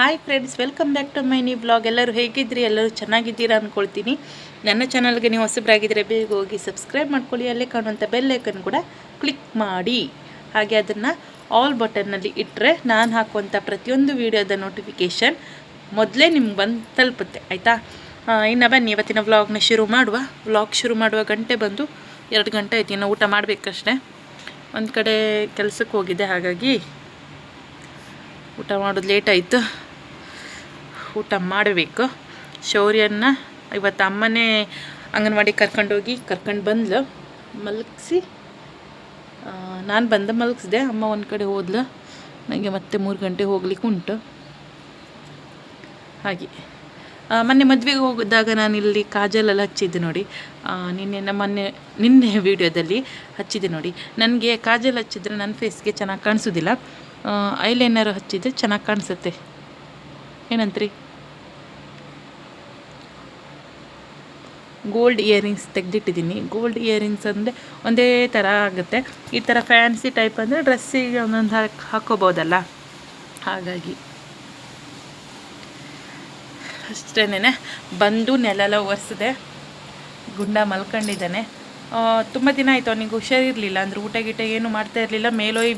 Hi friends welcome back to my new blog ಎಲ್ಲರೂ ಹೇಗಿದ್ದೀರಿ? ಎಲ್ಲರೂ ಚೆನ್ನಾಗಿದ್ದೀರಾ ಅಂದ್ಕೊಳ್ತೀನಿ ನನ್ನ ಚಾನಲ್ಗೆ ನೀವು ಹೊಸಬ್ರಾಗಿದ್ದರೆ ಬೇಗ ಹೋಗಿ ಸಬ್ಸ್ಕ್ರೈಬ್ ಮಾಡ್ಕೊಳ್ಳಿ. ಅಲ್ಲೇ ಕಾಣುವಂಥ ಬೆಲ್ಲೈಕನ್ ಕೂಡ ಕ್ಲಿಕ್ ಮಾಡಿ. ಹಾಗೆ ಅದನ್ನು ಆಲ್ ಬಟನ್ನಲ್ಲಿ ಇಟ್ಟರೆ ನಾನು ಹಾಕುವಂಥ ಪ್ರತಿಯೊಂದು ವೀಡಿಯೋದ ನೋಟಿಫಿಕೇಷನ್ ಮೊದಲೇ ನಿಮ್ಗೆ ಬಂದು ತಲುಪುತ್ತೆ. ಆಯಿತಾ? ಇನ್ನು ಬನ್ನಿ, ಇವತ್ತಿನ ವ್ಲಾಗ್ನ ಶುರು ಮಾಡುವ. ವ್ಲಾಗ್ ಶುರು ಮಾಡುವ ಗಂಟೆ ಬಂದು ಎರಡು ಗಂಟೆ ಆಯ್ತು. ಇನ್ನು ಊಟ ಮಾಡಬೇಕಷ್ಟೇ. ಒಂದು ಕಡೆ ಕೆಲಸಕ್ಕೆ ಹೋಗಿದ್ದೆ ಹಾಗಾಗಿ ಊಟ ಮಾಡೋದು ಲೇಟ್ ಆಯಿತು. ಊಟ ಮಾಡಬೇಕು. ಶೌರ್ಯನ ಇವತ್ತು ಅಮ್ಮನೇ ಅಂಗನವಾಡಿ ಕರ್ಕೊಂಡೋಗಿ ಕರ್ಕೊಂಡು ಬಂದ್ಲು. ಮಲಗಿಸಿ ನಾನು ಬಂದು ಮಲಗಿಸ್ದೆ, ಅಮ್ಮ ಒಂದು ಕಡೆ ಹೋದ್ಲು. ನನಗೆ ಮತ್ತೆ ಮೂರು ಗಂಟೆ ಹೋಗ್ಲಿಕ್ಕೆ ಉಂಟು. ಹಾಗೆ. ಮೊನ್ನೆ ಮದುವೆಗೆ ಹೋಗಿದ್ದಾಗ ನಾನು ಇಲ್ಲಿ ಕಾಜಲೆಲ್ಲ ಹಚ್ಚಿದ್ದೆ ನೋಡಿ. ನಿನ್ನೆ ನಮ್ಮ ಮೊನ್ನೆ, ನಿನ್ನೆ ವೀಡಿಯೋದಲ್ಲಿ ಹಚ್ಚಿದ್ದೆ ನೋಡಿ. ನನಗೆ ಕಾಜಲ್ ಹಚ್ಚಿದ್ರೆ ನನ್ನ ಫೇಸ್ಗೆ ಚೆನ್ನಾಗಿ ಕಾಣಿಸೋದಿಲ್ಲ. ಐಲೈನರ್ ಹಚ್ಚಿದ್ರೆ ಚೆನ್ನಾಗಿ ಕಾಣಿಸುತ್ತೆ. ಏನಂತ್ರಿ? ಗೋಲ್ಡ್ ಇಯರಿಂಗ್ಸ್ ತೆಗೆದಿಟ್ಟಿದ್ದೀನಿ. ಗೋಲ್ಡ್ ಇಯರಿಂಗ್ಸ್ ಅಂದರೆ ಒಂದೇ ಥರ ಆಗುತ್ತೆ. ಈ ಥರ ಫ್ಯಾನ್ಸಿ ಟೈಪ್ ಅಂದರೆ ಡ್ರೆಸ್ಸಿಗೆ ಒಂದೊಂದು ಹಾಕಿ ಹಾಕೋಬೋದಲ್ಲ ಹಾಗಾಗಿ. ಅಷ್ಟೇನೆ ಬಂದು ನೆಲೆಲ್ಲ ಒರೆಸಿದೆ. ಗುಂಡ ಮಲ್ಕೊಂಡಿದ್ದಾನೆ. ತುಂಬ ದಿನ ಆಯಿತು, ಅವನಿಗೆ ಹುಷಾರಿರಲಿಲ್ಲ. ಅಂದರೆ ಊಟ ಗೀಟ ಏನು ಮಾಡ್ತಾ ಇರಲಿಲ್ಲ. ಮೇಲೋಯ್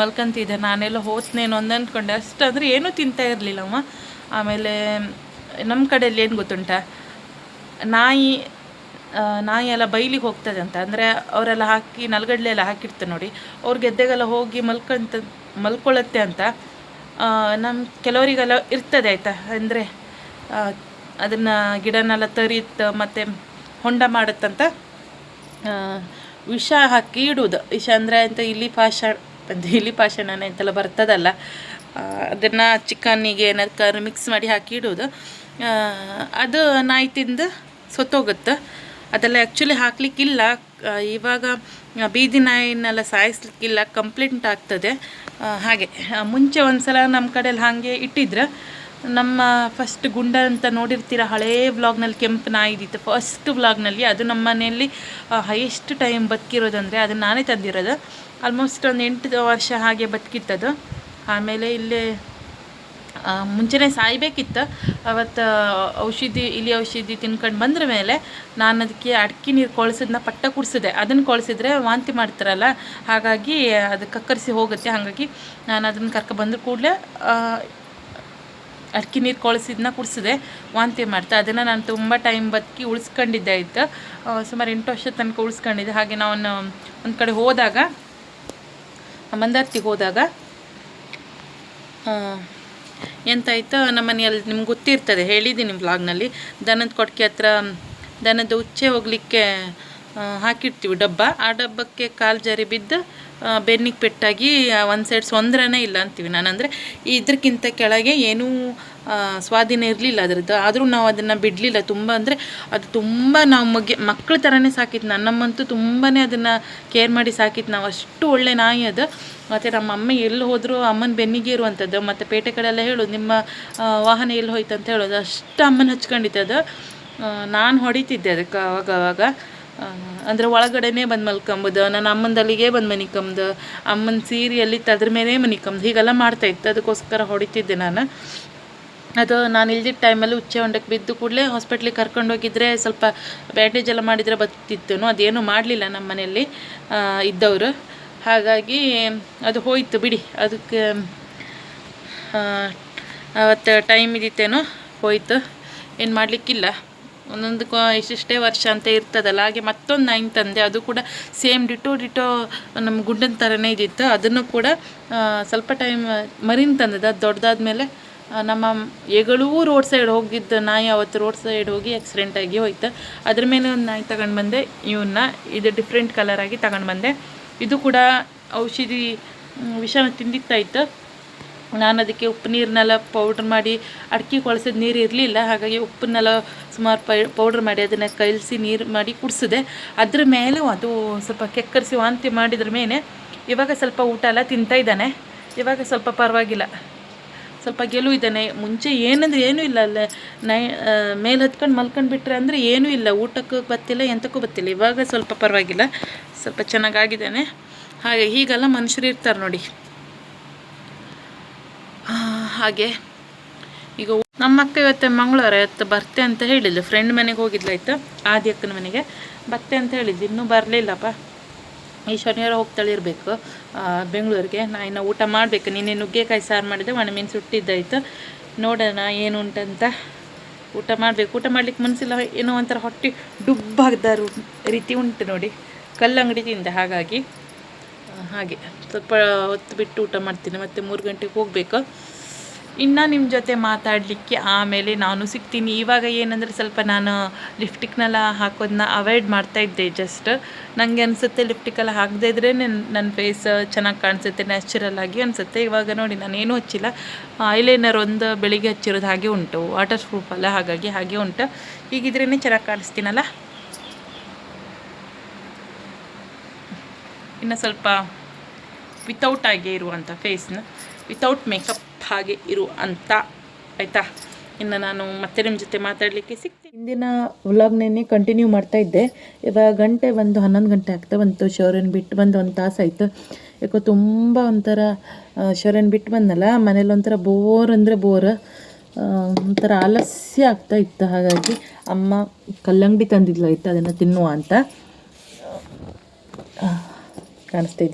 ಮಲ್ಕೊಂತಿದ್ದೆ ನಾನೆಲ್ಲ ಹೋತ್ನೇನೋ ಒಂದು ಅಂದ್ಕೊಂಡೆ ಅಷ್ಟು ಅಂದರೆ ಏನೂ ತಿಂತಾ ಇರಲಿಲ್ಲ ಅಮ್ಮ ಆಮೇಲೆ ನಮ್ಮ ಕಡೆಯಲ್ಲಿ ಏನು ಗೊತ್ತುಂಟ? ನಾಯಿ ನಾಯಿ ಎಲ್ಲ ಬೈಲಿಗೆ ಹೋಗ್ತದೆ ಅಂತ. ಅಂದರೆ ಅವರೆಲ್ಲ ಹಾಕಿ, ನಲ್ಗಡ್ಲೆ ಎಲ್ಲ ಹಾಕಿರ್ತಾರೆ ನೋಡಿ. ಅವ್ರ ಗೆದ್ದೆಗೆಲ್ಲ ಹೋಗಿ ಮಲ್ಕೊಂತ ಮಲ್ಕೊಳ್ಳುತ್ತೆ ಅಂತ. ನಮ್ಮ ಕೆಲವರಿಗೆಲ್ಲ ಇರ್ತದೆ ಆಯಿತಾ? ಅಂದರೆ ಅದನ್ನು ಗಿಡನೆಲ್ಲ ತರಿತ್ ಮತ್ತು ಹೊಂಡ ಮಾಡುತ್ತಂತ ವಿಷ ಹಾಕಿ ಇಡುವುದು ವಿಷ ಅಂದರೆ ಅಂತ ಇಲ್ಲಿ ಪಾಷ ಇಲ್ಲಿ ಪಾಷಾಣನೆ ಅಂತೆಲ್ಲ ಬರ್ತದಲ್ಲ ಅದನ್ನು ಚಿಕನ್ನಿಗೆ ಏನಾದ್ರು ಮಿಕ್ಸ್ ಮಾಡಿ ಹಾಕಿ ಇಡೋದು ಅದು ನಾಯಿ ತಿಂದು ಸೊತ್ತೋಗುತ್ತೆ ಅದೆಲ್ಲ ಆ್ಯಕ್ಚುಲಿ ಹಾಕಲಿಕ್ಕಿಲ್ಲ. ಇವಾಗ ಬೀದಿ ನಾಯಿನೆಲ್ಲ ಸಾಯಿಸ್ಲಿಕ್ಕಿಲ್ಲ ಕಂಪ್ಲೇಂಟ್ ಆಗ್ತದೆ. ಹಾಗೆ ಮುಂಚೆ ಒಂದು ಸಲ ನಮ್ಮ ಕಡೆಯಲ್ಲಿ ಹಾಗೆ ಇಟ್ಟಿದ್ರು. ನಮ್ಮ ಫಸ್ಟ್ ಗುಂಡ ಅಂತ ನೋಡಿರ್ತೀರ, ಹಳೇ ವ್ಲಾಗ್ನಲ್ಲಿ ಕೆಂಪು ನಾಯಿದಿತ್ತು ಫಸ್ಟ್ ವ್ಲಾಗ್ನಲ್ಲಿ ಅದು ನಮ್ಮ ಮನೆಯಲ್ಲಿ ಹೈಯೆಸ್ಟ್ ಟೈಮ್ ಬದುಕಿರೋದಂದರೆ ಅದು ನಾನೇ ತಂದಿರೋದು. ಆಲ್ಮೋಸ್ಟ್ ಒಂದು ಎಂಟು ವರ್ಷ ಹಾಗೆ ಬದುಕಿತ್ತದು. ಆಮೇಲೆ ಇಲ್ಲಿ ಮುಂಚೆನೇ ಸಾಯ್ಬೇಕಿತ್ತು. ಅವತ್ತು ಔಷಧಿ, ಇಲಿ ಔಷಧಿ ತಿನ್ಕೊಂಡು ಬಂದ್ರ ಮೇಲೆ ನಾನು ಅದಕ್ಕೆ ಅಡ್ಕೆ ನೀರು ಕೊಳ್ಸಿದ್ನ ಪಟ್ಟ ಕುಡಿಸಿದೆ ಅದನ್ನು ಕೊಳಿಸಿದ್ರೆ ವಾಂತಿ ಮಾಡ್ತಾರಲ್ಲ, ಹಾಗಾಗಿ ಅದು ಕಕ್ಕರಿಸಿ ಹೋಗುತ್ತೆ. ಹಾಗಾಗಿ ನಾನು ಅದನ್ನು ಕರ್ಕೊ ಬಂದ ಕೂಡಲೇ ಅಡ್ಕೆ ನೀರು ಕೊಳಿಸಿದ್ನ ಕುಡಿಸಿದೆ. ವಾಂತಿ ಮಾಡ್ತಾ, ಅದನ್ನು ನಾನು ತುಂಬ ಟೈಮ್ ಬದುಕಿ ಉಳಿಸ್ಕೊಂಡಿದ್ದೆ ಆಯಿತು? ಸುಮಾರು ಎಂಟು ವರ್ಷದ ತನಕ ಉಳಿಸ್ಕೊಂಡಿದ್ದೆ. ಹಾಗೆ ನಾವು ಒಂದು ಕಡೆ ಹೋದಾಗ ಮಂದಾರ್ತಿಗೆ ಹೋದಾಗ ಎಂತಾಯ್ತು ನಮ್ಮ ಮನೆಯಲ್ಲಿ ನಿಮ್ಗೆ ಗೊತ್ತಿರ್ತದೆ ಹೇಳಿದ್ದೀನಿ ವ್ಲಾಗ್ನಲ್ಲಿ ದನದ ಕೊಟ್ಟಿಗೆ ಹತ್ರ, ದನದ ಉಚ್ಚೆ ಹೋಗಲಿಕ್ಕೆ ಹಾಕಿರ್ತೀವಿ ಡಬ್ಬ. ಆ ಡಬ್ಬಕ್ಕೆ ಕಾಲು ಜಾರಿ ಬಿದ್ದು ಬೆನ್ನಿಗೆ ಪೆಟ್ಟಾಗಿ ಒಂದು ಸೈಡ್ ಸೊಂದ್ರನೇ ಇಲ್ಲ ಅಂತೀವಿ ನಾನು ಅಂದರೆ ಇದಕ್ಕಿಂತ ಕೆಳಗೆ ಏನೂ ಸ್ವಾಧೀನ ಇರಲಿಲ್ಲ ಅದರದ್ದು. ಆದರೂ ನಾವು ಅದನ್ನು ಬಿಡಲಿಲ್ಲ. ತುಂಬ ಅಂದರೆ ಅದು ತುಂಬ ನಾವು ಮಗ್ಗೆ ಮಕ್ಕಳ ಥರನೇ ಸಾಕಿತ್ತು. ನನ್ನಮ್ಮಂತೂ ತುಂಬಾ ಅದನ್ನು ಕೇರ್ ಮಾಡಿ ಸಾಕಿತ್ತು. ನಾವು ಅಷ್ಟು ಒಳ್ಳೆ ನಾಯಿ ಅದು. ಮತ್ತು ನಮ್ಮ ಅಮ್ಮ ಎಲ್ಲಿ ಹೋದರೂ ಅಮ್ಮನ ಬೆನ್ನಿಗೆ ಇರುವಂಥದ್ದು ಮತ್ತು ಪೇಟೆ ಕಡೆ ಎಲ್ಲ ಹೇಳೋದು, ನಿಮ್ಮ ವಾಹನ ಎಲ್ಲಿ ಹೋಯ್ತು ಅಂತ ಹೇಳೋದು. ಅಷ್ಟು ಅಮ್ಮನ ಹಚ್ಕೊಂಡಿತ್ತು ಅದು. ನಾನು ಹೊಡಿತಿದ್ದೆ ಅದಕ್ಕೆ ಅವಾಗ ಅವಾಗ ಅಂದರೆ ಒಳಗಡೆನೇ ಬಂದು ಮಲ್ಕೊಂಬುದು, ನನ್ನ ಅಮ್ಮಂದಲ್ಲಿಗೆ ಬಂದು ಮನಿಕಂಬುದು, ಅಮ್ಮನ ಸೀರೆಯಲ್ಲಿ ತದ್ರ ಮೇಲೆ ಮನಿಕಂಬುದು, ಹೀಗೆಲ್ಲ ಮಾಡ್ತಾಯಿತ್ತು ಅದಕ್ಕೋಸ್ಕರ ಹೊಡಿತಿದ್ದೆ ನಾನು. ಅದು ನಾನು ಇಲ್ದಿದ್ದ ಟೈಮಲ್ಲಿ ಉಚ್ಚೆ ಹೊಂಡಕ್ಕೆ ಬಿದ್ದು ಕೂಡಲೇ ಹಾಸ್ಪಿಟ್ಲಿಗೆ ಕರ್ಕೊಂಡು ಹೋಗಿದ್ರೆ ಸ್ವಲ್ಪ ಬ್ಯಾಂಡೇಜ್ ಎಲ್ಲ ಮಾಡಿದರೆ ಬತ್ತಿತ್ತೇನೋ. ಅದೇನು ಮಾಡಲಿಲ್ಲ ನಮ್ಮ ಮನೆಯಲ್ಲಿ ಇದ್ದವರು. ಹಾಗಾಗಿ ಅದು ಹೋಯಿತು ಬಿಡಿ. ಅದಕ್ಕೆ ಅವತ್ತು ಟೈಮ್ ಇದ್ದಿತ್ತೇನೋ, ಹೋಯ್ತು. ಏನು ಮಾಡಲಿಕ್ಕಿಲ್ಲ. ಒಂದೊಂದಕ್ಕೂ ಇಷ್ಟಿಷ್ಟೇ ವರ್ಷ ಅಂತ ಇರ್ತದಲ್ಲ. ಹಾಗೆ ಮತ್ತೊಂದು ನಾಯಿನ ತಂದೆ, ಅದು ಕೂಡ ಸೇಮ್ ಡಿಟೋ ಡಿಟೋ ನಮ್ಮ ಗುಂಡನ ಥರನೇ ಇದ್ದಿತ್ತು ಅದನ್ನು ಕೂಡ ಸ್ವಲ್ಪ ಟೈಮ್ ಮರಿನ್ ತಂದದ ಅದು ದೊಡ್ಡದಾದ ಮೇಲೆ ನಮ್ಮ ಎಗಳೂ ರೋಡ್ ಸೈಡ್ ಹೋಗಿದ್ದ ನಾಯಿ ಅವತ್ತು ರೋಡ್ ಸೈಡ್ ಹೋಗಿ ಆಕ್ಸಿಡೆಂಟ್ ಆಗಿ ಹೋಯ್ತು. ಅದ್ರ ಮೇಲೆ ಒಂದು ನಾಯಿ ತಗೊಂಡು ಬಂದೆ. ಇವನ್ನ ಇದು ಡಿಫ್ರೆಂಟ್ ಕಲರ್ ಆಗಿ ತಗೊಂಡು ಬಂದೆ. ಇದು ಕೂಡ ಔಷಧಿ ವಿಷನ ತಿಂದಿತ್ತಾಯ್ತು ನಾನು ಅದಕ್ಕೆ ಉಪ್ಪು ನೀರನ್ನೆಲ್ಲ ಪೌಡ್ರ್ ಮಾಡಿ ಅಡಿಕೆ ಕೊಳಸಿದ ನೀರು ಇರಲಿಲ್ಲ, ಹಾಗಾಗಿ ಉಪ್ಪನ್ನೆಲ್ಲ ಸುಮಾರು ಪೈ ಪೌಡ್ರ್ ಮಾಡಿ ಅದನ್ನು ಕಲಸಿ ನೀರು ಮಾಡಿ ಕುಡಿಸಿದೆ. ಅದ್ರ ಮೇಲೆ ಅದು ಸ್ವಲ್ಪ ಕೆಕ್ಕರಿಸಿ ವಾಂತಿ ಮಾಡಿದ್ರ ಮೇಲೆ ಇವಾಗ ಸ್ವಲ್ಪ ಊಟ ಎಲ್ಲ ತಿಂತಾ ಇದ್ದಾನೆ. ಇವಾಗ ಸ್ವಲ್ಪ ಪರವಾಗಿಲ್ಲ. ಸ್ವಲ್ಪ ಗೆಲುವು ಇದ್ದಾನೆ. ಮುಂಚೆ ಏನಂದ್ರೆ ಏನೂ ಇಲ್ಲ ಅಲ್ಲ. ನೈ ಮೇಲೆ ಹತ್ಕೊಂಡು ಮಲ್ಕೊಂಡು ಬಿಟ್ರೆ ಅಂದರೆ ಏನೂ ಇಲ್ಲ. ಊಟಕ್ಕೂ ಬತ್ತಿಲ್ಲ ಎಂತಕ್ಕೂ ಬತ್ತಿಲ್ಲ ಇವಾಗ ಸ್ವಲ್ಪ ಪರವಾಗಿಲ್ಲ. ಸ್ವಲ್ಪ ಚೆನ್ನಾಗಾಗಿದ್ದಾನೆ ಹಾಗೆ ಹೀಗೆಲ್ಲ ಮನುಷ್ಯರು ಇರ್ತಾರೆ ನೋಡಿ. ಹಾಗೆ. ಈಗ ನಮ್ಮಕ್ಕ ಇವತ್ತು ಮಂಗಳವಾರ ಇವತ್ತು ಬರ್ತೆ ಅಂತ ಹೇಳಿದ್ಲು. ಫ್ರೆಂಡ್ ಮನೆಗೆ ಹೋಗಿದ್ಲಾಯ್ತು? ಆದಿ ಅಕ್ಕನ ಮನೆಗೆ. ಬರ್ತೆ ಅಂತ ಹೇಳಿದ್ದು ಇನ್ನೂ ಬರಲಿಲ್ಲಪ್ಪ. ಈ ಶನಿವಾರ ಹೋಗ್ತಾಳೆ ಇರಬೇಕು ಬೆಂಗಳೂರಿಗೆ. ನಾ ಇನ್ನು ಊಟ ಮಾಡಬೇಕು. ನಿನ್ನೆ ನುಗ್ಗೆಕಾಯಿ ಸಾರು ಮಾಡಿದೆ ಒಣಮೀನು ಸುಟ್ಟಿದ್ದಾಯ್ತು. ನೋಡೋಣ ಏನು ಉಂಟಂತ. ಊಟ ಮಾಡಬೇಕು. ಊಟ ಮಾಡ್ಲಿಕ್ಕೆ ಮನಸ್ಸಿಲ್ಲ ಏನೋ ಒಂಥರ ಹೊಟ್ಟೆ ಡುಬ್ಬಾಗ್ದಾರ ರೀತಿ ಉಂಟು ನೋಡಿ. ಕಲ್ಲಂಗಡಿ ತಿಂದೆ ಹಾಗಾಗಿ ಹಾಗೆ. ಸ್ವಲ್ಪ ಹೊತ್ತು ಬಿಟ್ಟು ಊಟ ಮಾಡ್ತೀನಿ. ಮತ್ತು ಮೂರು ಗಂಟೆಗೆ ಹೋಗಬೇಕು. ಇನ್ನು ನಿಮ್ಮ ಜೊತೆ ಮಾತಾಡಲಿಕ್ಕೆ ಆಮೇಲೆ ನಾನು ಸಿಗ್ತೀನಿ. ಇವಾಗ ಏನಂದರೆ ಸ್ವಲ್ಪ ನಾನು ಲಿಫ್ಟಿಕ್ನೆಲ್ಲ ಹಾಕೋದನ್ನ ಅವಾಯ್ಡ್ ಮಾಡ್ತಾ ಇದ್ದೆ ಜಸ್ಟ್ ನನಗೆ ಅನಿಸುತ್ತೆ ಲಿಫ್ಟಿಕ್ಕೆಲ್ಲ ಹಾಕದೇ ಇದ್ರೇ ನನ್ನ ಫೇಸ್ ಚೆನ್ನಾಗಿ ಕಾಣಿಸುತ್ತೆ ನ್ಯಾಚುರಲ್ ಆಗಿ ಅನಿಸುತ್ತೆ. ಇವಾಗ ನೋಡಿ ನಾನು ಏನೂ ಹಚ್ಚಿಲ್ಲ. ಐಲೈನರ್ ಒಂದು ಬೆಳಿಗ್ಗೆ ಹಚ್ಚಿರೋದು ಹಾಗೆ ಉಂಟು. ವಾಟರ್ ಪ್ರೂಫ್ ಅಲ್ಲ, ಹಾಗಾಗಿ ಹಾಗೆ ಉಂಟು. ಹೀಗಿದ್ರೇ ಚೆನ್ನಾಗಿ ಕಾಣಿಸ್ತೀನಲ್ಲ? ಇನ್ನು ಸ್ವಲ್ಪ ವಿತೌಟ್ ಆಗಿ ಇರುವಂಥ ಫೇಸ್ನ ವಿತೌಟ್ ಮೇಕಪ್ ಹಾಗೆ ಇರು ಅಂತ. ಆಯಿತಾ? ಇನ್ನು ನಾನು ಮತ್ತೆ ನಿಮ್ಮ ಜೊತೆ ಮಾತಾಡಲಿಕ್ಕೆ ಸಿಗ್ತೀನಿ. ಹಿಂದಿನ ವ್ಲಾಗ್ನೇ ಕಂಟಿನ್ಯೂ ಮಾಡ್ತಾ ಇದ್ದೆ. ಇವಾಗ ಗಂಟೆ ಒಂದು ಹನ್ನೊಂದು ಗಂಟೆ ಆಗ್ತಾ ಬಂತು ಶೌರ್ಯನ ಬಿಟ್ಟು ಬಂದು ಒಂದು ತಾಸು ಆಯಿತು. ಯಾಕೋ ತುಂಬ ಒಂಥರ ಶೌರ್ಯನ ಬಿಟ್ಟು ಬಂದಲ್ಲ, ಮನೇಲಿ ಒಂಥರ ಬೋರ್ ಅಂದರೆ ಬೋರ್ ಒಂಥರ ಆಲಸ್ಯ ಆಗ್ತಾ ಇತ್ತು. ಹಾಗಾಗಿ ಅಮ್ಮ ಕಲ್ಲಂಗಡಿ ತಂದಿದ್ಲು, ಆಯ್ತು? ಅದನ್ನು ತಿನ್ನುವ ಅಂತ. ಕಾಣಿಸ್ತಾ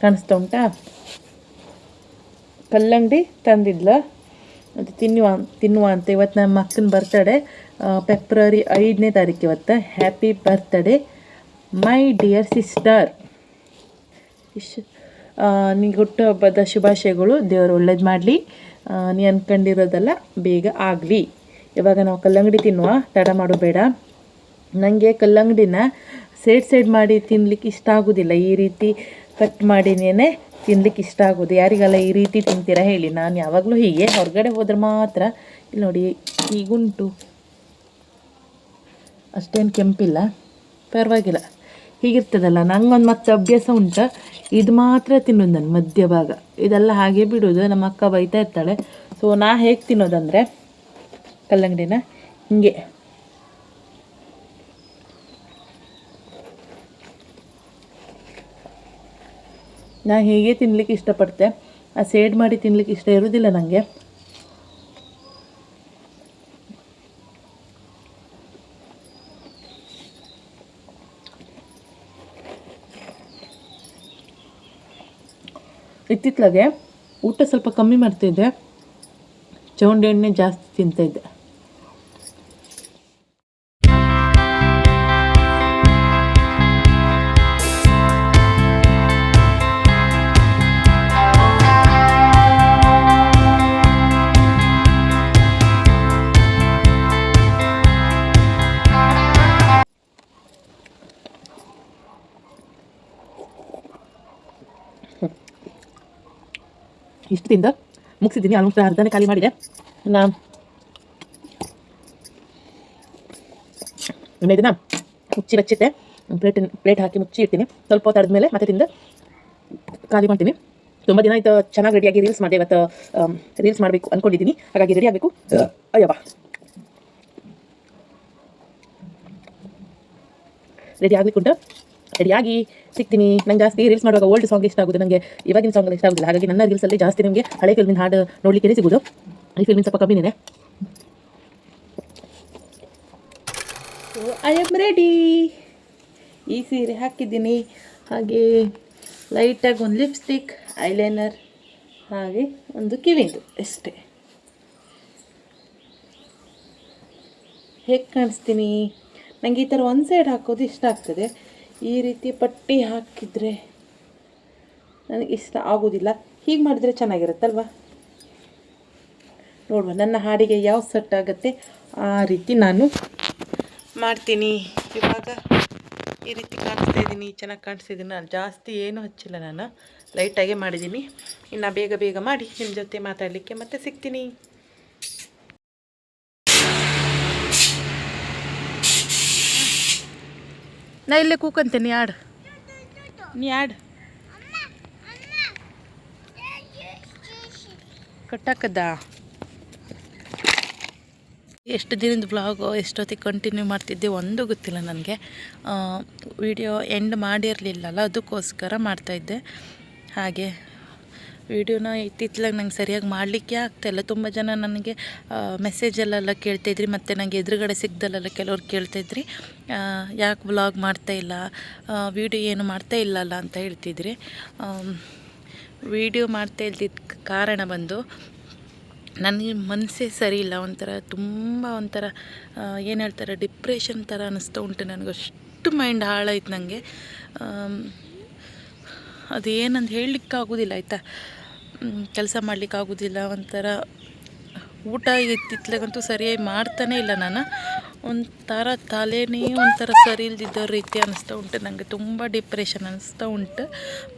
ಕಾಣಿಸ್ತಾ ಉಂಟಾ? ಕಲ್ಲಂಗಡಿ ತಂದಿದ್ಲ. ಅದು ತಿನ್ನುವ ತಿನ್ನುವ ಅಂತ ಇವತ್ತು ನಮ್ಮ ಅಕ್ಕನ ಬರ್ತಡೇ ಫೆಬ್ರವರಿ ಐದನೇ ತಾರೀಕು ಇವತ್ತು. Happy birthday my dear sister ಇಶ್ ನಿಂಗೆ ಹುಟ್ಟುಹಬ್ಬದ ಶುಭಾಶಯಗಳು. ದೇವರು ಒಳ್ಳೇದು ಮಾಡಲಿ. ನೀ ಅಂದ್ಕೊಂಡಿರೋದೆಲ್ಲ ಬೇಗ ಆಗಲಿ. ಇವಾಗ ನಾವು ಕಲ್ಲಂಗಡಿ ತಿನ್ನುವ. ತಡ ಮಾಡೋಬೇಡ ನನಗೆ ಕಲ್ಲಂಗಡಿನ ಸೈಡ್ ಸೈಡ್ ಮಾಡಿ ತಿನ್ಲಿಕ್ಕೆ ಇಷ್ಟ ಆಗೋದಿಲ್ಲ. ಈ ರೀತಿ ಕಟ್ ಮಾಡಿನೇ ತಿನ್ಲಿಕ್ಕೆ ಇಷ್ಟ ಆಗೋದು. ಯಾರಿಗೆಲ್ಲ ಈ ರೀತಿ ತಿಂತೀರಾ ಹೇಳಿ. ನಾನು ಯಾವಾಗಲೂ ಹೀಗೆ. ಹೊರಗಡೆ ಹೋದ್ರೆ ಮಾತ್ರ. ಇಲ್ಲಿ ನೋಡಿ ಈಗುಂಟು ಅಷ್ಟೇನು ಕೆಂಪಿಲ್ಲ. ಪರವಾಗಿಲ್ಲ. ಹೀಗಿರ್ತದಲ್ಲ. ನಂಗೊಂದು ಮತ್ತೆ ಅಭ್ಯಾಸ ಉಂಟ. ಇದು ಮಾತ್ರ ತಿನ್ನೋದು ನಾನು ಮಧ್ಯಭಾಗ ಇದೆಲ್ಲ ಹಾಗೆ ಬಿಡೋದು. ನಮ್ಮ ಅಕ್ಕ ಬೈತಾ ಇರ್ತಾಳೆ. ಸೊ ನಾ ಹೇಗೆ ತಿನ್ನೋದಂದರೆ, ಕಲ್ಲಂಗಡಿನ ಹಿಂಗೆ. ನಾ ಹೀಗೆ ತಿನ್ಲಿಕ್ಕೆ ಇಷ್ಟಪಡ್ತೆ. ಆ ಸೇಡ್ ಮಾಡಿ ತಿನ್ಲಿಕ್ಕೆ ಇಷ್ಟ ಇರೋದಿಲ್ಲ ನನಗೆ ಇತ್ತಿತ್ತಲಾಗೆ ಊಟ ಸ್ವಲ್ಪ ಕಮ್ಮಿ ಮಾಡ್ತಿದ್ದೆ. ಚೌಂಡಿ ಎಣ್ಣೆ ಜಾಸ್ತಿ ತಿಂತಾಯಿದ್ದೆ ಇಷ್ಟು ತಿಂದ ಮುಗಿಸಿದ್ದೀನಿ. ಆಲ್ಮೋಸ್ಟ್ ಅರ್ಧನೇ ಖಾಲಿ ಮಾಡಿದೆ. ನಾ ಇದನ್ನ ಮುಚ್ಚಿ ಬಚ್ಚಿಟ್ಟೆ ಪ್ಲೇಟ್ ಪ್ಲೇಟ್ ಹಾಕಿ ಮುಚ್ಚಿ ಇಡ್ತೀನಿ. ಸ್ವಲ್ಪ ಹೊತ್ತು ಮೇಲೆ ಮತ್ತೆ ತಿಂದು ಖಾಲಿ ಮಾಡ್ತೀನಿ. ತುಂಬ ದಿನ ಆಯಿತು ಚೆನ್ನಾಗಿ ರೆಡಿಯಾಗಿ ರೀಲ್ಸ್ ಮಾಡಿದೆ. ಇವತ್ತು ರೀಲ್ಸ್ ಮಾಡಬೇಕು ಅಂದ್ಕೊಂಡಿದ್ದೀನಿ ಹಾಗಾಗಿ ರೆಡಿ ಆಗಬೇಕು. ಅಯ್ಯವ್ವ. ರೆಡಿ ಆಗ್ಲಿಕ್ಕೆ ಉಂಟು ರೆಡಿಯಾಗಿ ಸಿಗ್ತೀನಿ. ನಂಗೆ ಜಾಸ್ತಿ ರೀಲ್ಸ್ ಮಾಡುವಾಗ ಓಲ್ಡ್ ಸಾಂಗ್ ಇಷ್ಟ ಆಗುತ್ತೆ ನನಗೆ ಇವಾಗಿನ ಸಾಂಗ್ ಇಷ್ಟ ಆಗೋದಿಲ್ಲ. ಹಾಗಾಗಿ ನನ್ನ ರೀಲ್ಸಲ್ಲಿ ಜಾಸ್ತಿ ನಿಮಗೆ ಹಳೆ ಫಿಲ್ಮಿನ ಹಾಡು ನೋಡಲಿಕ್ಕೆ ಸಿಗೋದು ಈ ಫಿಲ್ಮಿನ ಸ್ವಲ್ಪ ಕಮ್ಮಿ ಇದೆ ಐ ಆಮ್ ರೆಡಿ ಈ ಸೀರೆ ಹಾಕಿದ್ದೀನಿ. ಹಾಗೆ ಲೈಟಾಗಿ ಒಂದು ಲಿಪ್ಸ್ಟಿಕ್ ಐಲೈನರ್ ಹಾಗೆ ಒಂದು ಕಿವಿಂದು ಅಷ್ಟೇ. ಹೇಗೆ ಕಾಣಿಸ್ತೀನಿ? ನನಗೆ ಈ ಥರ ಒಂದು ಸೈಡ್ ಹಾಕೋದು ಇಷ್ಟ ಆಗ್ತದೆ. ಈ ರೀತಿ ಪಟ್ಟಿ ಹಾಕಿದರೆ ನನಗೆ ಇಷ್ಟ ಆಗೋದಿಲ್ಲ. ಹೀಗೆ ಮಾಡಿದರೆ ಚೆನ್ನಾಗಿರುತ್ತಲ್ವ? ನೋಡುವ, ನನ್ನ ಹಾಡಿಗೆ ಯಾವ ಸೆಟ್ ಆಗುತ್ತೆ? ಆ ರೀತಿ ನಾನು ಮಾಡ್ತೀನಿ. ಇವಾಗ ಈ ರೀತಿ ಕಾಣಿಸ್ತಾ ಇದ್ದೀನಿ ಚೆನ್ನಾಗಿ ಕಾಣಿಸ್ತಿದ್ದೀನಿ ನಾನು ಜಾಸ್ತಿ ಏನೂ ಹಚ್ಚಿಲ್ಲ ನಾನು. ಲೈಟಾಗೆ ಮಾಡಿದ್ದೀನಿ. ಇನ್ನು ಬೇಗ ಬೇಗ ಮಾಡಿ, ನಿಮ್ಮ ಜೊತೆ ಮಾತಾಡಲಿಕ್ಕೆ ಮತ್ತೆ ಸಿಗ್ತೀನಿ. ನಾ ಇಲ್ಲೇ ಕೂಕಂತೇನೆ, ಆಡು. ನೀ ಆಡು. ಕಟ್ಟಾಕದ ಎಷ್ಟು ದಿನದ ಬ್ಲಾಗು ಎಷ್ಟೊತ್ತಿಗೆ ಕಂಟಿನ್ಯೂ ಮಾಡ್ತಿದ್ದೆ ಒಂದು ಗೊತ್ತಿಲ್ಲ ನನಗೆ. ವಿಡಿಯೋ ಎಂಡ್ ಮಾಡಿರಲಿಲ್ಲಲ್ಲ, ಅದಕ್ಕೋಸ್ಕರ ಮಾಡ್ತಾಯಿದ್ದೆ ಹಾಗೆ ವೀಡಿಯೋನ ಇತ್ತಿತ್ತಲಾಗಿ ನಂಗೆ ಸರಿಯಾಗಿ ಮಾಡಲಿಕ್ಕೆ ಆಗ್ತಾಯಿಲ್ಲ ತುಂಬ ಜನ ನನಗೆ ಮೆಸೇಜಲ್ಲೆಲ್ಲ ಕೇಳ್ತಾಯಿದ್ರಿ ಮತ್ತು ನನಗೆ ಎದುರುಗಡೆ ಸಿಗ್ದಲ್ಲೆಲ್ಲ ಕೆಲವ್ರು ಕೇಳ್ತಾಯಿದ್ರಿ ಯಾಕೆ ವ್ಲಾಗ್ ಮಾಡ್ತಾಯಿಲ್ಲ ವೀಡಿಯೋ ಏನು ಮಾಡ್ತಾ ಇಲ್ಲಲ್ಲ ಅಂತ ಹೇಳ್ತಿದ್ರಿ. ವೀಡಿಯೋ ಮಾಡ್ತಾ ಇಲ್ದಿದ್ದ ಕಾರಣ ಬಂದು, ನನಗೆ ಮನಸ್ಸೇ ಸರಿ ಇಲ್ಲ. ಒಂಥರ ತುಂಬ ಒಂಥರ ಏನು ಹೇಳ್ತಾರೆ ಡಿಪ್ರೆಷನ್ ಥರ ಅನ್ನಿಸ್ತಾ ಉಂಟು. ನನಗಷ್ಟು ಮೈಂಡ್ ಹಾಳಾಯ್ತು ನನಗೆ ಅದು ಏನಂತ ಹೇಳಲಿಕ್ಕಾಗೋದಿಲ್ಲ, ಆಯಿತಾ? ಕೆಲಸ ಮಾಡಲಿಕ್ಕಾಗೋದಿಲ್ಲ, ಒಂಥರ ಊಟ ಇತ್ತಿತ್ಲಾಗಂತೂ ಸರಿಯಾಗಿ ಮಾಡ್ತಾನೇ ಇಲ್ಲ ನಾನು. ಒಂಥರ ತಲೆನೇ ಒಂಥರ ಸರಿ ಇಲ್ದಿದ್ದ ರೀತಿ ಅನ್ನಿಸ್ತಾ ಉಂಟು ನನಗೆ ತುಂಬ ಡಿಪ್ರೆಷನ್ ಅನ್ನಿಸ್ತಾ ಉಂಟು.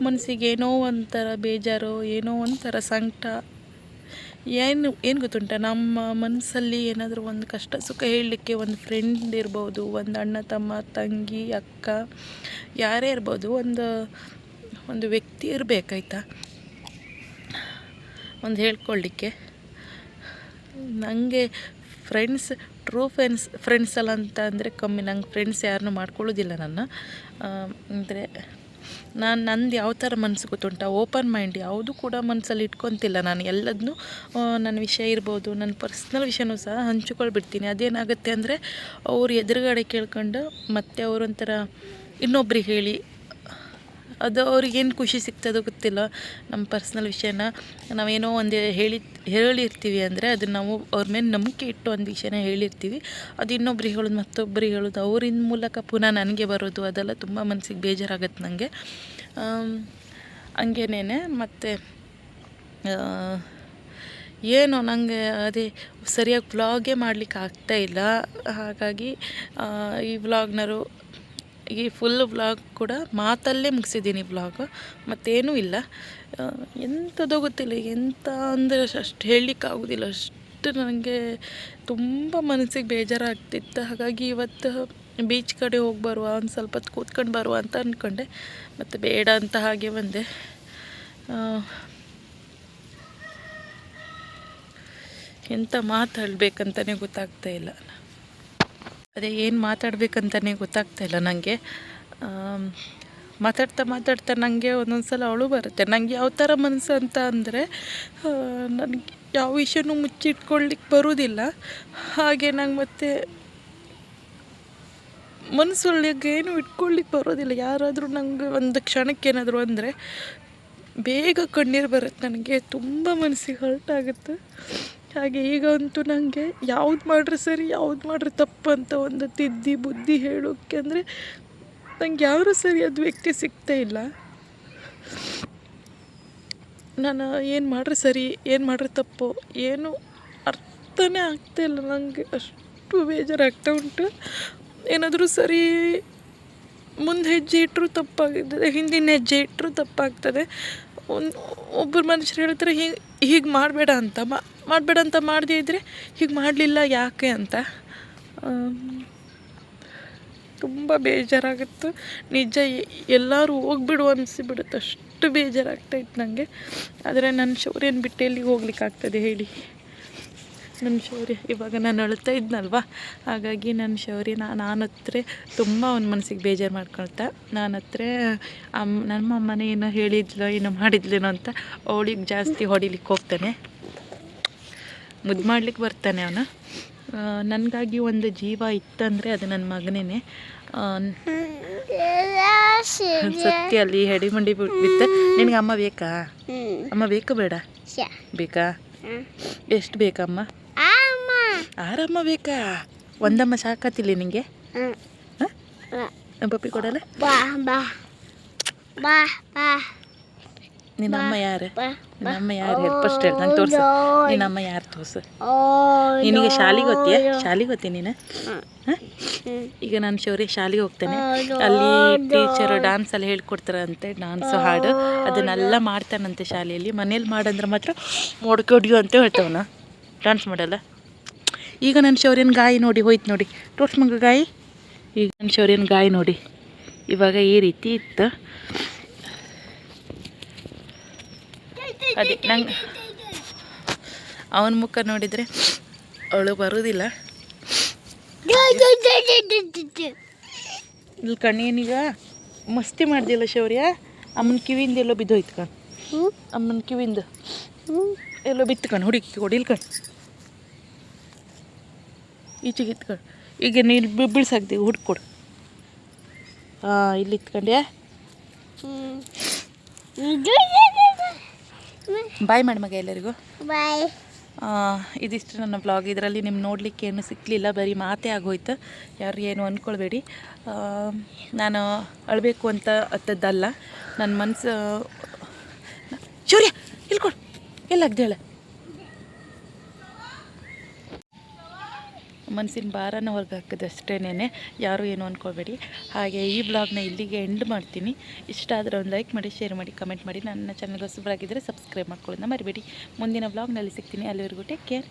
ಮನಸ್ಸಿಗೆ ಏನೋ ಒಂಥರ ಬೇಜಾರು, ಏನೋ ಒಂಥರ ಸಂಕಟ. ಏನು ಏನು ಗೊತ್ತುಂಟ, ನಮ್ಮ ಮನಸ್ಸಲ್ಲಿ ಏನಾದರೂ ಒಂದು ಕಷ್ಟ, ಸುಖ ಹೇಳಲಿಕ್ಕೆ ಒಂದು ಫ್ರೆಂಡ್ ಇರ್ಬೋದು, ಒಂದು ಅಣ್ಣ ತಮ್ಮ, ತಂಗಿ, ಅಕ್ಕ, ಯಾರೇ ಇರ್ಬೋದು, ಒಂದು ಒಂದು ವ್ಯಕ್ತಿ ಇರಬೇಕಾಯ್ತಾ? ಒಂದು ಹೇಳ್ಕೊಳ್ಳಿಕ್ಕೆ ನನಗೆ ಫ್ರೆಂಡ್ಸ್ ಟ್ರೂ ಫ್ರೆಂಡ್ಸ್ ಫ್ರೆಂಡ್ಸ್ ಅಲ್ಲ ಅಂತ ಅಂದರೆ ಕಮ್ಮಿ. ನಂಗೆ ಫ್ರೆಂಡ್ಸ್ ಯಾರನ್ನೂ ಮಾಡ್ಕೊಳ್ಳೋದಿಲ್ಲ ನನ್ನ. ಅಂದರೆ ನಾನು ನಂದು ಯಾವ ಥರ ಮನಸ್ಸು ಗೊತ್ತುಂಟ? ಓಪನ್ ಮೈಂಡ್ ಯಾವುದು ಕೂಡ ಮನಸ್ಸಲ್ಲಿ ಇಟ್ಕೊತಿಲ್ಲ ನಾನು. ಎಲ್ಲದನ್ನೂ ನನ್ನ ವಿಷಯ ಇರ್ಬೋದು ನನ್ನ ಪರ್ಸ್ನಲ್ ವಿಷಯನೂ ಸಹ ಹಂಚಿಕೊಳ್ಬಿಡ್ತೀನಿ. ಅದೇನಾಗುತ್ತೆ ಅಂದರೆ ಅವ್ರು ಎದುರುಗಡೆ ಕೇಳ್ಕೊಂಡು ಮತ್ತೆ ಅವರೊಂಥರ ಇನ್ನೊಬ್ರಿಗೆ ಹೇಳಿ ಅದು ಅವ್ರಿಗೇನು ಖುಷಿ ಸಿಗ್ತದೋ ಗೊತ್ತಿಲ್ಲ ನಮ್ಮ ಪರ್ಸ್ನಲ್ ವಿಷಯನ. ನಾವೇನೋ ಒಂದು ಹೇಳಿ ಹೇಳಿರ್ತೀವಿ ಅಂದರೆ ಅದನ್ನು ನಾವು ಅವ್ರ ಮೇಲೆ ನಂಬಿಕೆ ಇಟ್ಟು ಒಂದು ವಿಷಯನ ಹೇಳಿರ್ತೀವಿ. ಅದು ಇನ್ನೊಬ್ರಿಗೆ ಹೇಳೋದು ಮತ್ತೊಬ್ಬರಿಗೆ ಹೇಳೋದು ಅವರಿಂದ ಮೂಲಕ ಪುನಃ ನನಗೆ ಬರೋದು ಅದೆಲ್ಲ ತುಂಬ ಮನಸ್ಸಿಗೆ ಬೇಜಾರಾಗತ್ತೆ ನನಗೆ ಹಂಗೇನೇ ಮತ್ತು ಏನು ನನಗೆ ಅದೇ ಸರಿಯಾಗಿ ವ್ಲಾಗೇ ಮಾಡ್ಲಿಕ್ಕೆ ಆಗ್ತಾಯಿಲ್ಲ ಹಾಗಾಗಿ ಈ ವ್ಲಾಗ್ನರು ಈ ಫುಲ್ ವ್ಲಾಗ್ ಕೂಡ ಮಾತಲ್ಲೇ ಮುಗಿಸಿದ್ದೀನಿ ವ್ಲಾಗ್ ಮತ್ತೇನೂ ಇಲ್ಲ. ಎಂಥದೋ ಗೊತ್ತಿಲ್ಲ ಎಂಥ ಅಂದರೆ ಅಷ್ಟು ಹೇಳಲಿಕ್ಕಾಗೋದಿಲ್ಲ ಅಷ್ಟು ನನಗೆ ತುಂಬ ಮನಸ್ಸಿಗೆ ಬೇಜಾರಾಗ್ತಿತ್ತು. ಹಾಗಾಗಿ ಇವತ್ತು ಬೀಚ್ ಕಡೆ ಹೋಗಿ ಬರುವ, ಒಂದು ಸ್ವಲ್ಪ ಕೂತ್ಕೊಂಡು ಬರುವ ಅಂತ ಅಂದ್ಕೊಂಡೆ ಮತ್ತು ಬೇಡ ಅಂತ ಹಾಗೆ ಬಂದೆ. ಎಂಥ ಮಾತಾಡಬೇಕಂತಲೇ ಗೊತ್ತಾಗ್ತಾ ಇಲ್ಲ. ಅದೇ ಏನು ಮಾತಾಡಬೇಕಂತಲೇ ಗೊತ್ತಾಗ್ತಾ ಇಲ್ಲ ನನಗೆ ಮಾತಾಡ್ತಾ ಮಾತಾಡ್ತಾ ನನಗೆ ಒಂದೊಂದು ಸಲ ಅವಳು ಬರುತ್ತೆ. ನನಗೆ ಯಾವ ಥರ ಮನಸ್ಸು ಅಂತ ಅಂದರೆ ನನಗೆ ಯಾವ ವಿಷಯನೂ ಮುಚ್ಚಿಟ್ಕೊಳ್ಳಿಕ್ಕೆ ಬರೋದಿಲ್ಲ. ಹಾಗೆ ನಂಗೆ ಮತ್ತೆ ಮನಸ್ಸೊಳಗೆ ಏನು ಇಟ್ಕೊಳ್ಳಿಕ್ಕೆ ಬರೋದಿಲ್ಲ. ಯಾರಾದರೂ ನನಗೆ ಒಂದು ಕ್ಷಣಕ್ಕೆ ಏನಾದರೂ ಅಂದರೆ ಬೇಗ ಕಣ್ಣೀರು ಬರುತ್ತೆ. ನನಗೆ ತುಂಬ ಮನಸ್ಸಿಗೆ ಹರ್ಟ್ ಆಗುತ್ತೆ. ಹಾಗೆ ಈಗ ಅಂತೂ ನನಗೆ ಯಾವ್ದು ಮಾಡ್ರಿ ಸರಿ, ಯಾವ್ದು ಮಾಡ್ರೆ ತಪ್ಪು ಅಂತ ಒಂದು ತಿದ್ದಿ ಬುದ್ಧಿ ಹೇಳೋಕ್ಕೆ ಅಂದರೆ ನಂಗೆ ಯಾರು ಸರಿಯಾದ ವ್ಯಕ್ತಿ ಸಿಗ್ತಾ ಇಲ್ಲ. ನಾನು ಏನು ಮಾಡ್ರಿ ಸರಿ, ಏನು ಮಾಡ್ರಿ ತಪ್ಪು ಏನು ಅರ್ಥನೇ ಆಗ್ತಾ ಇಲ್ಲ ನನಗೆ ಅಷ್ಟು ಬೇಜಾರಾಗ್ತಾ ಉಂಟು. ಏನಾದರೂ ಸರಿ ಮುಂದೆ ಹೆಜ್ಜೆ ಇಟ್ಟರು ತಪ್ಪಾಗಿದ್ದರೆ ಹಿಂದಿನ ಹೆಜ್ಜೆ ಇಟ್ಟರು ತಪ್ಪಾಗ್ತದೆ. ಒಂದು ಒಬ್ಬರು ಮನುಷ್ಯರು ಹೇಳ್ತಾರೆ ಹೀಗೆ ಹೀಗೆ ಮಾಡಬೇಡ ಅಂತ. ಮಾಡಬೇಡ ಅಂತ ಮಾಡದೇ ಇದ್ದರೆ ಹೀಗೆ ಮಾಡಲಿಲ್ಲ ಯಾಕೆ ಅಂತ. ತುಂಬ ಬೇಜಾರಾಗುತ್ತೆ. ನಿಜ ಎಲ್ಲರೂ ಹೋಗ್ಬಿಡು ಅನಿಸಿಬಿಡುತ್ತೆ. ಅಷ್ಟು ಬೇಜಾರಾಗ್ತಾಯಿತ್ತು ನನಗೆ ಆದರೆ ನನ್ನ ಶೌರ್ಯನ ಬಿಟ್ಟು ಎಲ್ಲಿಗೆ ಹೋಗ್ಲಿಕ್ಕಾಗ್ತದೆ ಹೇಳಿ. ನನ್ನ ಶೌರ್ಯ, ಇವಾಗ ನಾನು ಅಳ್ತಾ ಇದ್ನಲ್ವ? ಹಾಗಾಗಿ ನನ್ನ ಶೌರ್ಯ ನಾನು ಹತ್ರ ತುಂಬ ಅವ್ನ ಮನಸ್ಸಿಗೆ ಬೇಜಾರು ಮಾಡ್ಕೊಳ್ತಾ. ನಾನು ಹತ್ರ ಅಮ್ಮ ನಮ್ಮ ಅಮ್ಮನೇ ಏನೋ ಹೇಳಿದ್ಲು, ಏನೋ ಮಾಡಿದ್ಲೇನೋ ಅಂತ ಅವಳಿಗೆ ಜಾಸ್ತಿ ಹೊಡಿಲಿಕ್ಕೆ ಹೋಗ್ತಾನೆ. ಮುದ್ದು ಮಾಡ್ಲಿಕ್ಕೆ ಬರ್ತಾನೆ ಅವನು. ನನಗಾಗಿ ಒಂದು ಜೀವ ಇತ್ತಂದರೆ ಅದು ನನ್ನ ಮಗನೇ ಸತ್ಯ ಅಲ್ಲಿ ಹೆಡಿ ಮಂಡಿ ಬಿತ್ತ. ನಿನಗೆ ಅಮ್ಮ ಬೇಕಾ? ಅಮ್ಮ ಬೇಕು ಬೇಡ. ಬೇಕಾ? ಎಷ್ಟು ಬೇಕಮ್ಮ ಆರಮ್ಮ ಬೇಕಾ? ಒಂದಮ್ಮ ಸಾಕತ್ತಿಲ್ಲ ನಿಂಗೆ? ಪಪ್ಪಿ ಕೊಡಲ್ಲ? ನಿನ್ನ ಅಮ್ಮ ಯಾರು? ನಿನ್ನ ಅಮ್ಮ ಯಾರು ಹೇಳಿ ಫಸ್ಟ್ ಹೇಳಿ ನಂಗೆ ತೋರ್ಸು. ನಿನ್ನಮ್ಮ ಯಾರು ತೋರ್ಸು? ನಿನಗೆ ಶಾಲೆಗೆ ಹೋಗ್ತೀಯ? ಶಾಲೆಗೆ ಹೋಗ್ತೀನಿ ನೀನು? ಈಗ ನಾನು ಶೌರ್ಯ ಶಾಲೆಗೆ ಹೋಗ್ತೇನೆ. ಅಲ್ಲಿ ಟೀಚರ್ ಡ್ಯಾನ್ಸ್ ಅಲ್ಲಿ ಹೇಳ್ಕೊಡ್ತಾರಂತೆ ಡಾನ್ಸ್ ಹಾಡು ಅದನ್ನೆಲ್ಲ ಮಾಡ್ತಾನಂತೆ ಶಾಲೆಯಲ್ಲಿ. ಮನೇಲಿ ಮಾಡಂದ್ರೆ ಮಾತ್ರ ಮೊಡ್ಕೊಡಿಯೋ ಅಂತ ಹೇಳ್ತವನ. ಡಾನ್ಸ್ ಮಾಡಲ್ಲ. ಈಗ ನನ್ನ ಶೌರ್ಯನ ಗಾಯಿ ನೋಡಿ ಹೋಯ್ತು ನೋಡಿ. ತೋರ್ಸ್ ಮಗ ಗಾಯಿ. ಈಗ ನನ್ನ ಶೌರ್ಯನ ಗಾಯಿ ನೋಡಿ. ಇವಾಗ ಈ ರೀತಿ ಇತ್ತು. ಅದೇ, ನಂಗೆ ಅವನ ಮುಖ ನೋಡಿದರೆ ಅವಳು ಬರೋದಿಲ್ಲ. ಇಲ್ಲಿ ಕಣ್ಣೇನೀಗ ಮಸ್ತಿ ಮಾಡ್ದಿಲ್ಲ ಶೌರ್ಯ? ಅಮ್ಮನ ಕಿವಿಯಿಂದ ಎಲ್ಲೋ ಬಿದ್ದೋಯ್ತು ಕಣ್. ಅಮ್ಮನ ಕಿವಿಂದು ಎಲ್ಲೋ ಬಿತ್ಕೊಂಡು ಹುಡುಕಿ ಕೊಡಿ ಕಣ್. ಈಚೆಗೆ ಇತ್ಕೊಂಡು ಈಗ ನೀನು ಬಿ, ಬೀಳ್ಸಾಕ್ದಿ ಹುಡ್ಕೊಡು ಹಾಂ ಇಲ್ಲಿ ಇತ್ಕೊಂಡ್ಯಾ ಬಾಯ್ ಮಾಡಿ ಮಗ ಎಲ್ಲರಿಗೂ. ಬಾಯ್. ಇದಿಷ್ಟು ನನ್ನ ಬ್ಲಾಗ್ ಇದರಲ್ಲಿ ನಿಮ್ಗೆ ನೋಡಲಿಕ್ಕೆ ಏನು ಸಿಕ್ಕಲಿಲ್ಲ ಬರೀ ಮಾತೇ ಆಗೋಯ್ತು. ಯಾರು ಏನು ಅಂದ್ಕೊಳ್ಬೇಡಿ ನಾನು ಅಳಬೇಕು ಅಂತ ಅತ್ತದ್ದಲ್ಲ ನನ್ನ ಮನಸ್ಸು ಶೌರ್ಯ ಇಲ್ಕೊಡು ಎಲ್ಲಾಗ್ದೇಳ ಮನಸ್ಸಿನ ಭಾರನ ಹೊರಗೆ ಹಾಕಿದೆ ಯಾರು ಏನು ಅಂದ್ಕೋಬೇಡಿ ಹಾಗೆ ಈ ಬ್ಲಾಗ್ನ ಇಲ್ಲಿಗೆ ಎಂಡ್ ಮಾಡ್ತೀನಿ. ಇಷ್ಟ ಆದರೆ ಒಂದು ಲೈಕ್ ಮಾಡಿ, ಶೇರ್ ಮಾಡಿ, ಕಮೆಂಟ್ ಮಾಡಿ. ನನ್ನ ಚಾನಲ್ಗೆ ಹೊಸಬರಾಗಿದ್ದರೆ ಸಬ್ಸ್ಕ್ರೈಬ್ ಮಾಡ್ಕೊಳ್ಳೋದನ್ನ ಮರಿಬೇಡಿ. ಮುಂದಿನ ಬ್ಲಾಗ್ನಲ್ಲಿ ಸಿಗ್ತೀನಿ. ಅಲ್ಲಿವರೆಗೂ ಟೇಕ್ ಕೇರ್